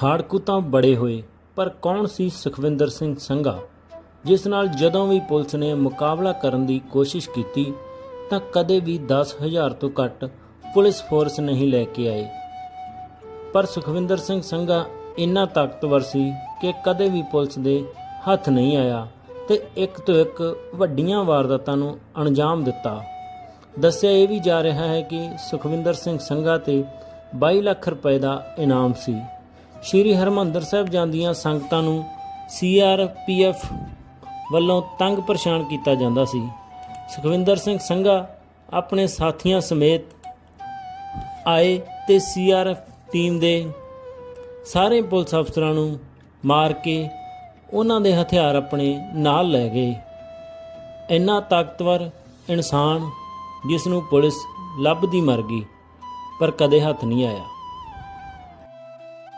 ਖਾੜਕੂ ਤਾਂ ਬੜੇ ਹੋਏ, ਪਰ ਕੌਣ ਸੀ ਸੁਖਵਿੰਦਰ ਸਿੰਘ ਸੰਘਾ? ਜਿਸ ਨਾਲ ਜਦੋਂ ਵੀ ਪੁਲਿਸ ਨੇ ਮੁਕਾਬਲਾ ਕਰਨ ਦੀ ਕੋਸ਼ਿਸ਼ ਕੀਤੀ, ਤਾਂ ਕਦੇ ਵੀ 10000 ਤੋਂ ਘੱਟ ਪੁਲਿਸ ਫੋਰਸ ਨਹੀਂ ਲੈ ਕੇ ਆਏ। ਪਰ ਸੁਖਵਿੰਦਰ ਸਿੰਘ ਸੰਘਾ ਇੰਨਾ ਤਾਕਤਵਰ ਸੀ ਕਿ ਕਦੇ ਵੀ ਪੁਲਿਸ ਦੇ ਹੱਥ ਨਹੀਂ ਆਇਆ ਤੇ ਇੱਕ ਤੋਂ ਇੱਕ ਵੱਡੀਆਂ ਵਾਰਦਾਤਾਂ ਨੂੰ ਅੰਜਾਮ ਦਿੱਤਾ। ਦੱਸਿਆ ਇਹ ਵੀ ਜਾ ਰਿਹਾ ਹੈ ਕਿ ਸੁਖਵਿੰਦਰ ਸਿੰਘ ਸੰਘਾ ਤੇ 22 ਲੱਖ ਰੁਪਏ ਦਾ ਇਨਾਮ ਸੀ। ਸ਼੍ਰੀ ਹਰਮੰਦਰ ਸਾਹਿਬ ਜਾਂਦੀਆਂ ਸੰਗਤਾਂ ਨੂੰ ਸੀਆਰਪੀਐਫ ਵੱਲੋਂ ਤੰਗ ਪਰੇਸ਼ਾਨ ਕੀਤਾ ਜਾਂਦਾ ਸੀ। ਸੁਖਵਿੰਦਰ ਸਿੰਘ ਸੰਘਾ ਆਪਣੇ ਸਾਥੀਆਂ ਸਮੇਤ ਆਏ ਤੇ ਸੀਆਰਐਫ ਟੀਮ ਦੇ ਸਾਰੇ ਪੁਲਿਸ ਅਫਸਰਾਂ ਨੂੰ ਮਾਰ ਕੇ ਉਹਨਾਂ ਦੇ ਹਥਿਆਰ ਆਪਣੇ ਨਾਲ ਲੈ ਗਏ। ਇੰਨਾ ਤਾਕਤਵਰ ਇਨਸਾਨ ਜਿਸ ਨੂੰ ਪੁਲਿਸ ਲੱਭਦੀ ਮਰ ਗਈ, ਪਰ ਕਦੇ ਹੱਥ ਨਹੀਂ ਆਇਆ।